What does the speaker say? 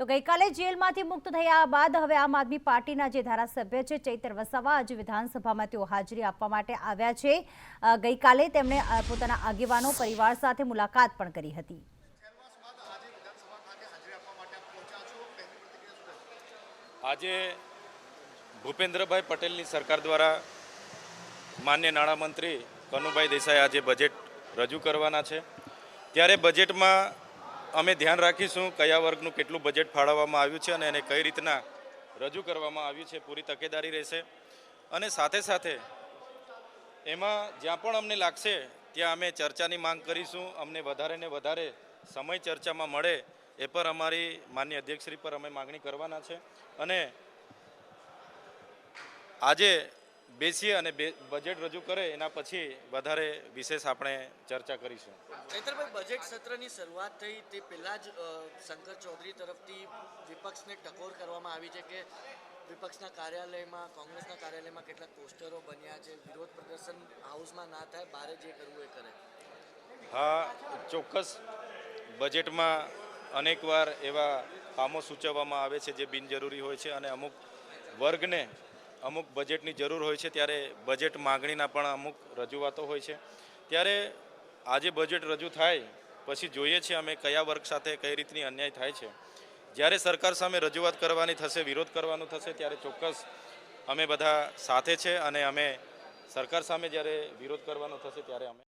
તો ગઈકાલે જેલમાંથી મુક્ત થયા બાદ હવે આમ આદમી પાર્ટીના જે ધારાસભ્ય છે, ચૈતર વસાવા, આજે વિધાનસભામાં તેઓ હાજરી આપવા માટે આવ્યા છે. ગઈકાલે તેમણે પોતાના આગેવાનો, પરિવાર સાથે મુલાકાત પણ કરી હતી. આજે ભૂપેન્દ્રભાઈ પટેલની સરકાર દ્વારા માન્ય નાણામંત્રી કનુભાઈ દેસાઈ આજે બજેટ રજૂ કરવાના છે. ત્યારે બજેટમાં અમે ધ્યાન રાખીશું કયા વર્ગનું કેટલું બજેટ ફાળવવામાં આવ્યું છે અને એને કઈ રીતના રજૂ કરવામાં આવ્યું છે, પૂરી તકેદારી રહેશે. અને સાથે સાથે એમાં જ્યાં પણ અમને લાગશે, ત્યાં અમે ચર્ચાની માંગ કરીશું. અમને વધારે ને વધારે સમય ચર્ચામાં મળે એ પર અમારી માન્ય અધ્યક્ષશ્રી પર અમે માગણી કરવાના છે. અને આજે બેસીએ અને બજેટ રજૂ કરે એના પછી વધારે વિશેષ આપણે ચર્ચા કરીશું. ચૈતરભાઈ બજેટ સત્રની શરૂઆત થઈ તે પહેલા જ શંકર ચૌધરી તરફથી વિપક્ષને ટકોર કરવામાં આવી છે કે વિપક્ષના કાર્યાલયમાં કોંગ્રેસના કાર્યાલયમાં કેટલાક પોસ્ટરો બન્યા છે વિરોધ પ્રદર્શન હાઉસમાં ના થાય બારે જે કરવું એ કરે. હા ચોક્કસ. બજેટમાં અનેકવાર એવા કામો સૂચવવામાં આવે છે જે બિનજરૂરી હોય છે અને અમુક વર્ગને અમુક બજેટની જરૂર હોય છે, ત્યારે બજેટ માગણીના પણ અમુક રજૂઆતો હોય છે. ત્યારે આજે બજેટ રજૂ થાય, પછી જોઈએ છીએ અમે કયા વર્ગ સાથે કઈ રીતની અન્યાય થાય છે. જ્યારે સરકાર સામે રજૂઆત કરવાની થશે, વિરોધ કરવાનો થશે, ત્યારે ચોક્કસ અમે બધા સાથે છે અને અમે સરકાર સામે જ્યારે વિરોધ કરવાનો થશે, ત્યારે અમે